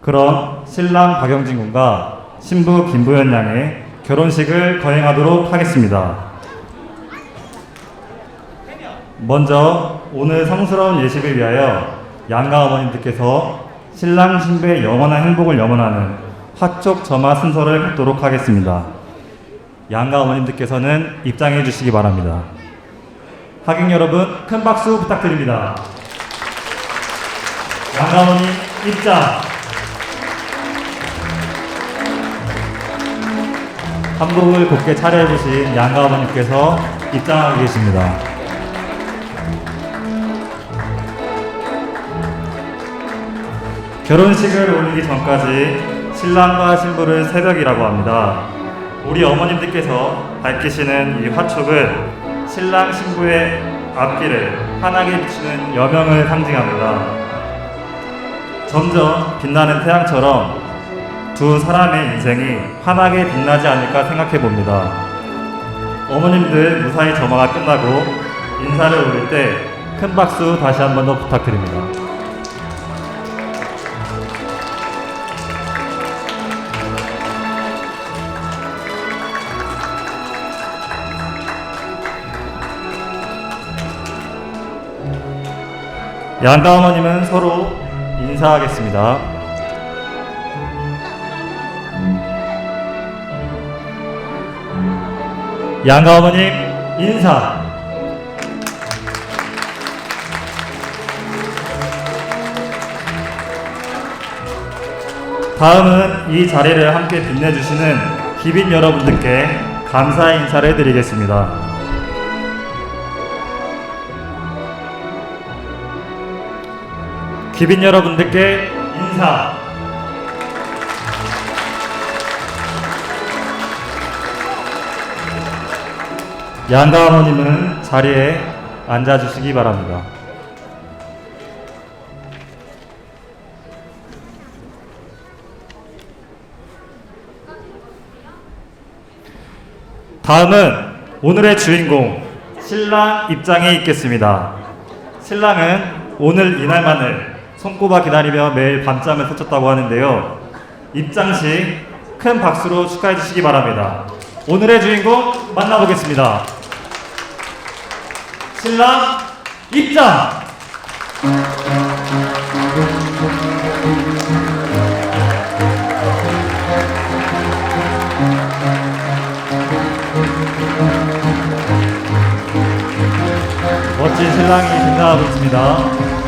그럼 신랑 박영진 군과 신부 김보현 양의 결혼식을 거행하도록 하겠습니다. 먼저 오늘 성스러운 예식을 위하여 양가 어머님들께서 신랑 신부의 영원한 행복을 염원하는 화촉 점화 순서를 갖도록 하겠습니다. 양가 어머님들께서는 입장해 주시기 바랍니다. 하객 여러분 큰 박수 부탁드립니다. 양가 어머님 입장. 한복을 곱게 차려입으신 양가 어머님께서 입장하고 계십니다. 결혼식을 올리기 전까지 신랑과 신부를 새벽이라고 합니다. 우리 어머님들께서 밝히시는 이 화촉은 신랑 신부의 앞길을 환하게 비추는 여명을 상징합니다. 점점 빛나는 태양처럼 두 사람의 인생이 환하게 빛나지 않을까 생각해 봅니다. 어머님들 무사히 점화가 끝나고 인사를 올릴 때 큰 박수 다시 한 번 더 부탁드립니다. 양가 어머님은 서로 인사하겠습니다. 양가 어머님 인사. 다음은 이 자리를 함께 빛내주시는 기빈 여러분들께 감사의 인사를 드리겠습니다. 기빈 여러분들께 인사. 양가 어머님은 자리에 앉아주시기 바랍니다. 다음은 오늘의 주인공 신랑 입장에 있겠습니다. 신랑은 오늘 이날만을 손꼽아 기다리며 매일 밤잠을 설쳤다고 하는데요. 입장 시 큰 박수로 축하해 주시기 바랍니다. 오늘의 주인공 만나보겠습니다. 신랑 입장! 멋진 신랑이 등장하고 있습니다.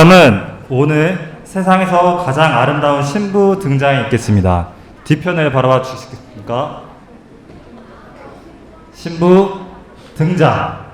다음은 오늘 세상에서 가장 아름다운 신부 등장이 있겠습니다. 뒤편을 바라봐 주시겠습니까? 신부 등장.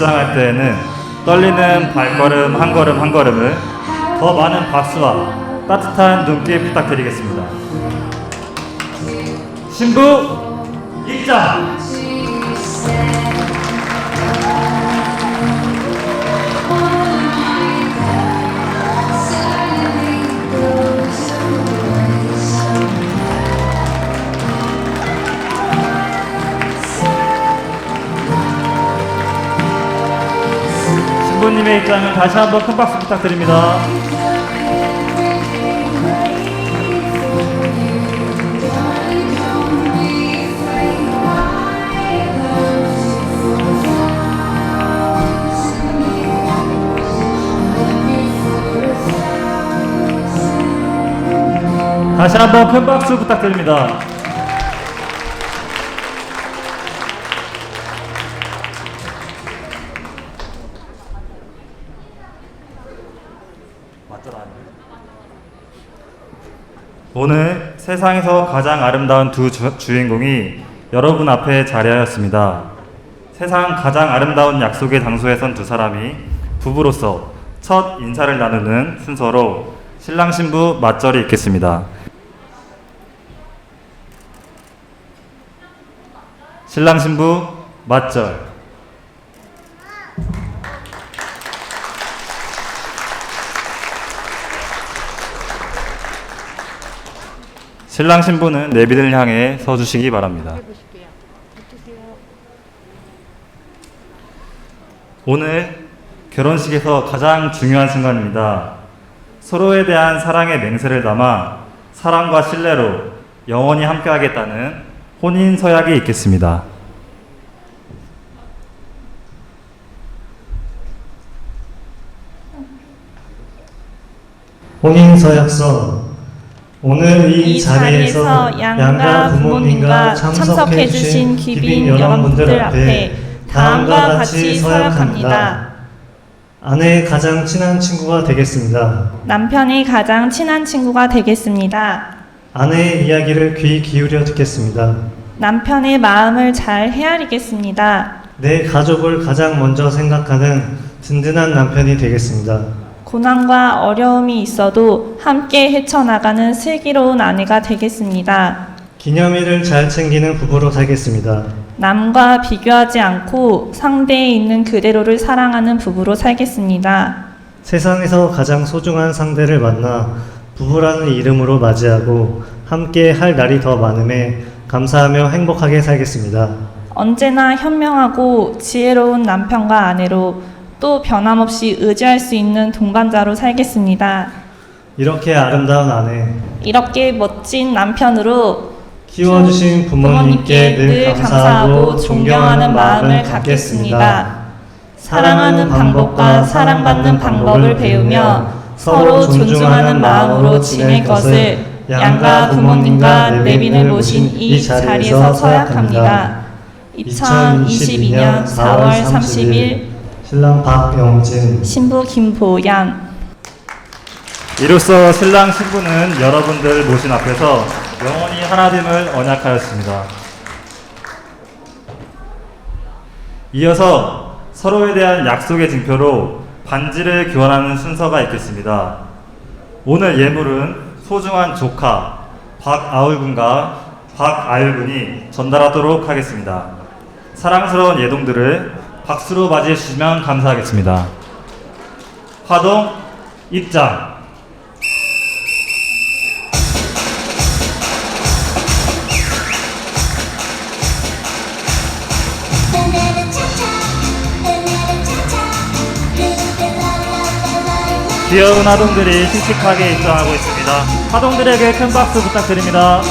입장할 때에는 떨리는 발걸음 한 걸음 한 걸음을 더 많은 박수와 따뜻한 눈길 부탁드리겠습니다. 신부 입장! 신부님의 입장은 다시 한번 큰 박수 부탁드립니다. 다시 한번 큰 박수 부탁드립니다. 세상에서 가장 아름다운 두 주, 주인공이 여러분 앞에 자리하였습니다. 세상 가장 아름다운 약속의 장소에 선 두 사람이 부부로서 첫 인사를 나누는 순서로 신랑 신부 맞절이 있겠습니다. 신랑 신부 맞절. 신랑 신부는 내빈을 향해 서주시기 바랍니다. 오늘 결혼식에서 가장 중요한 순간입니다. 서로에 대한 사랑의 맹세를 담아 사랑과 신뢰로 영원히 함께하겠다는 혼인 서약이 있겠습니다. 혼인 서약서 오늘 이, 자리에서 양가 부모님과 참석해 주신 귀빈 여러분들 앞에 다음과 같이 서약합니다. 아내의 가장 친한 친구가 되겠습니다. 남편이 가장 친한 친구가 되겠습니다. 아내의 이야기를 귀 기울여 듣겠습니다. 남편의 마음을 잘 헤아리겠습니다. 내 가족을 가장 먼저 생각하는 든든한 남편이 되겠습니다. 고난과 어려움이 있어도 함께 헤쳐나가는 슬기로운 아내가 되겠습니다. 기념일을 잘 챙기는 부부로 살겠습니다. 남과 비교하지 않고 상대에 있는 그대로를 사랑하는 부부로 살겠습니다. 세상에서 가장 소중한 상대를 만나 부부라는 이름으로 맞이하고 함께 할 날이 더 많음에 감사하며 행복하게 살겠습니다. 언제나 현명하고 지혜로운 남편과 아내로 또 변함없이 의지할 수 있는 동반자로 살겠습니다. 이렇게 아름다운 아내, 이렇게 멋진 남편으로 키워주신 부모님께 늘 감사하고 존경하는 마음을 갖겠습니다. 사랑하는 방법과 사랑받는 방법을 배우며 서로 존중하는 마음으로 지낼 것을 양가 부모님과 내빈을 모신 이 자리에서 서약합니다. 2022년 4월 30일 신랑 박영진 신부 김보양 이로써 신랑 신부는 여러분들 모신 앞에서 영원히 하나됨을 언약하였습니다. 이어서 서로에 대한 약속의 증표로 반지를 교환하는 순서가 있겠습니다. 오늘 예물은 소중한 조카 박아울 군과 박아율 군이 전달하도록 하겠습니다. 사랑스러운 예동들을 박수로 맞이해 주시면 감사하겠습니다. 화동 입장. 귀여운 하동들이 씩씩하게 입장하고 있습니다. 하동들에게 큰 박수 부탁드립니다.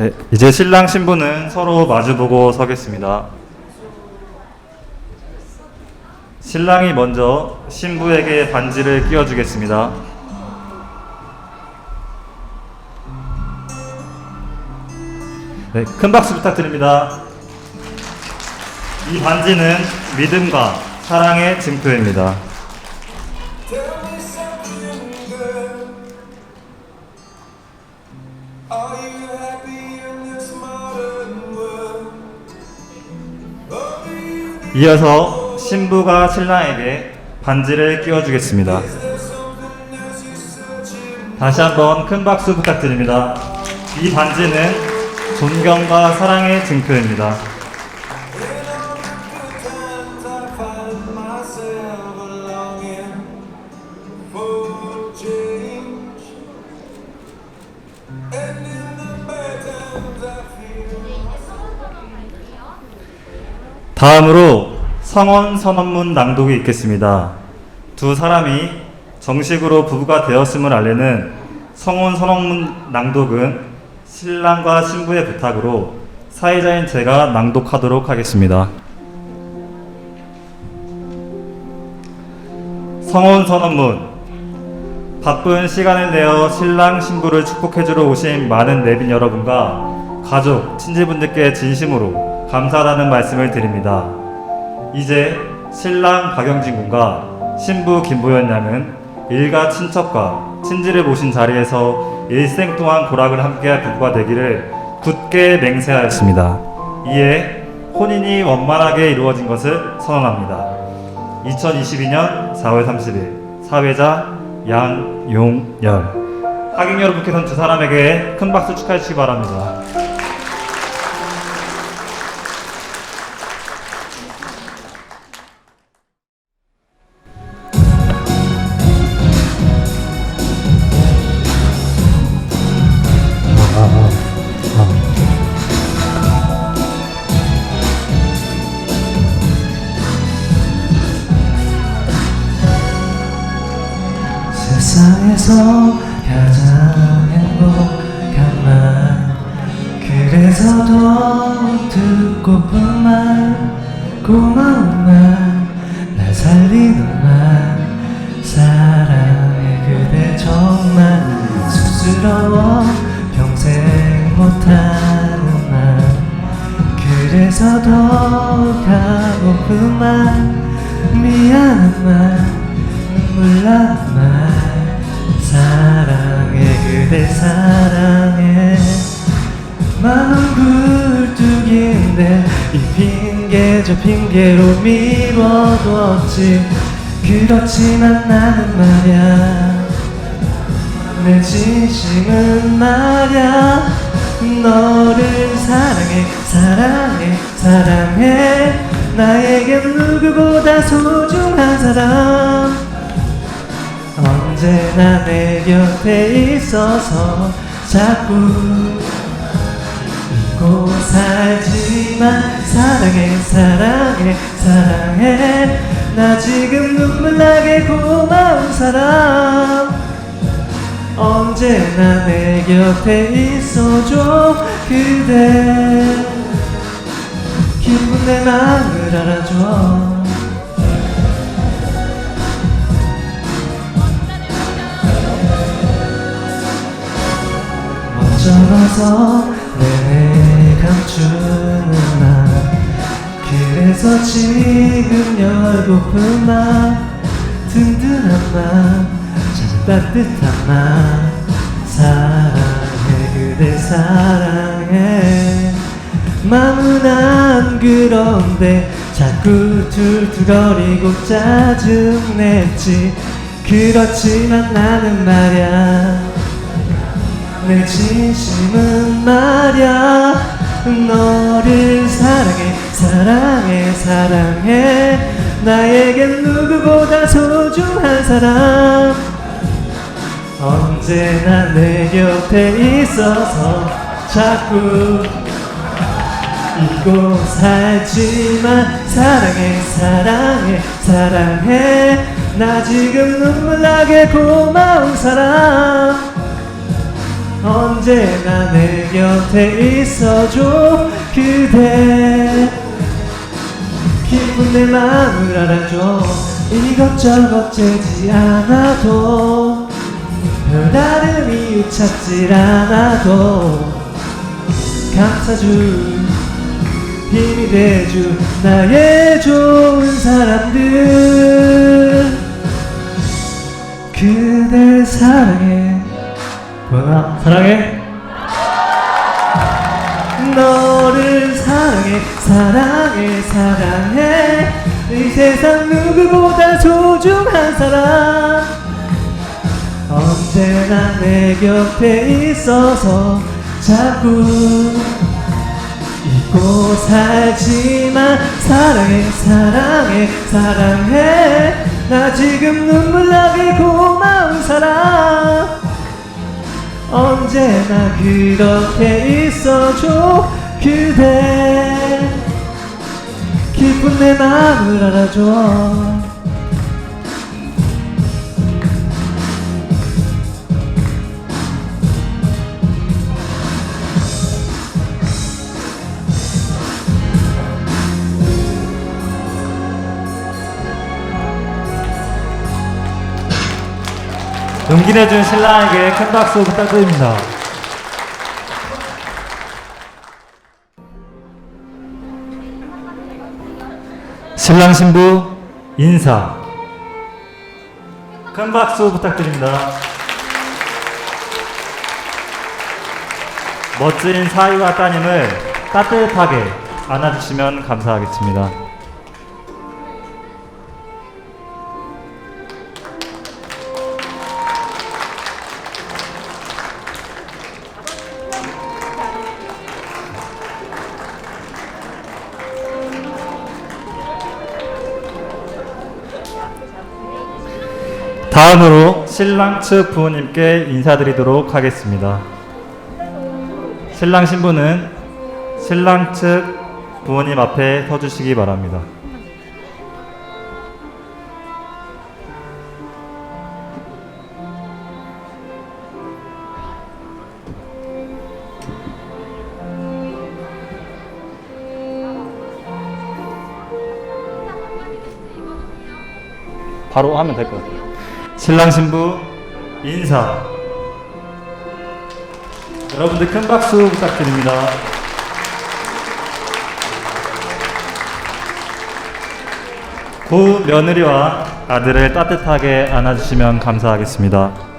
네, 이제 신랑 신부는 서로 마주보고 서겠습니다. 신랑이 먼저 신부에게 반지를 끼워주겠습니다. 네, 큰 박수 부탁드립니다. 이 반지는 믿음과 사랑의 증표입니다. 이어서 신부가 신랑에게 반지를 끼워주겠습니다. 다시 한번 큰 박수 부탁드립니다. 이 반지는 존경과 사랑의 증표입니다. 다음으로 성원 선언문 낭독이 있겠습니다. 두 사람이 정식으로 부부가 되었음을 알리는 성원 선언문 낭독은 신랑과 신부의 부탁으로 사회자인 제가 낭독하도록 하겠습니다. 성원 선언문 바쁜 시간을 내어 신랑 신부를 축복해주러 오신 많은 내빈 여러분과 가족, 친지분들께 진심으로 감사하다는 말씀을 드립니다. 이제 신랑 박영진 군과 신부 김보현 양은 일가 친척과 친지를 모신 자리에서 일생 동안 고락을 함께할 부부가 되기를 굳게 맹세하였습니다. 이에 혼인이 원만하게 이루어진 것을 선언합니다. 2022년 4월 30일 사회자 양용열 하객 여러분께서는 두 사람에게 큰 박수 축하해 주시기 바랍니다. 고픈 말 고마운 말날 살리는 말 사랑해 그대 정말 쑥스러워 평생 못하는 말 그래서 더 가고픈 말 미안한 말 눈물 난말 사랑해 그대 사랑해 마음 굴뚝인데 이 핑계 저 핑계로 미뤄뒀지. 그렇지만 나는 말야. 내 진심은 말야. 너를 사랑해 사랑해 사랑해. 나에겐 누구보다 소중한 사람. 언제나 내 곁에 있어서 자꾸 잊고 살지만 사랑해 사랑해 사랑해. 나 지금 눈물 나게 고마운 사람. 언제나 내 곁에 있어줘 그대. 기쁜 내 마음을 알아줘. 내내 감추는 맘 그래서 지금 열고픈 맘 든든한 맘참 따뜻한 맘 사랑해 그대 사랑해. 마음은 안 그런데 자꾸 툴툴거리고 짜증냈지. 그렇지만 나는 말야. 내 진심은 말야 너를 사랑해 사랑해 사랑해. 나에겐 누구보다 소중한 사람. 언제나 내 곁에 있어서 자꾸 잊고 살지만 사랑해 사랑해 사랑해. 나 지금 눈물 나게 고마운 사람 언제나 내 곁에 있어줘 그대. 기쁜 내 마음을 알아줘. 이것저것 재지 않아도 별다른 이유 찾질 않아도 감싸줄 힘이 돼줄 나의 좋은 사람들. 그댈 사랑해 뭐야 사랑해. 너를 사랑해 사랑해 사랑해. 이 세상 누구보다 소중한 사람. 언제나 내 곁에 있어서 자꾸 잊고 살지만 사랑해 사랑해 사랑해. 나 지금 눈물 나게 고마운 사람 언제나 그렇게 있어줘 그대. 기쁜 내 마음을 알아줘 용기 내준 신랑에게 큰 박수 부탁드립니다. 신랑 신부 인사. 큰 박수 부탁드립니다. 멋진 사위와 따님을 따뜻하게 안아주시면 감사하겠습니다. 다음으로 신랑 측 부모님께 인사드리도록 하겠습니다. 신랑 신부는 신랑 측 부모님 앞에 서주시기 바랍니다. 바로 하면 될 것 같아요. 신랑 신부 인사. 여러분들 큰 박수 부탁드립니다. 구 며느리와 아들을 따뜻하게 안아주시면 감사하겠습니다.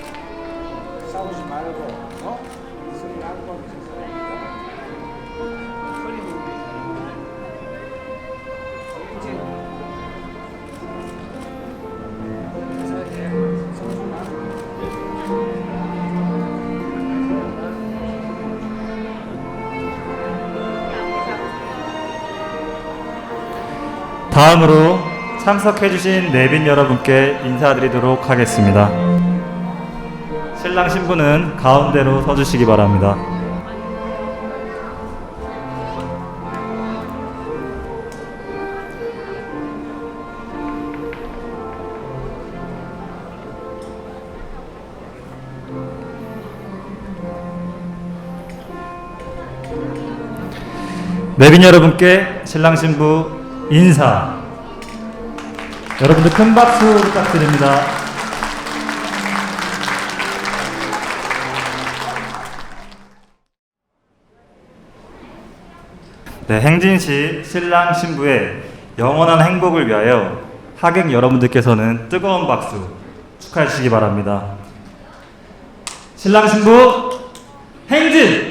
다음으로 참석해주신 내빈 여러분께 인사드리도록 하겠습니다. 신랑 신부는 가운데로 서주시기 바랍니다. 내빈 여러분께 신랑 신부 인사. 여러분들 큰 박수 부탁드립니다. 네, 행진시 신랑 신부의 영원한 행복을 위하여 하객 여러분들께서는 뜨거운 박수 축하해 주시기 바랍니다. 신랑 신부 행진!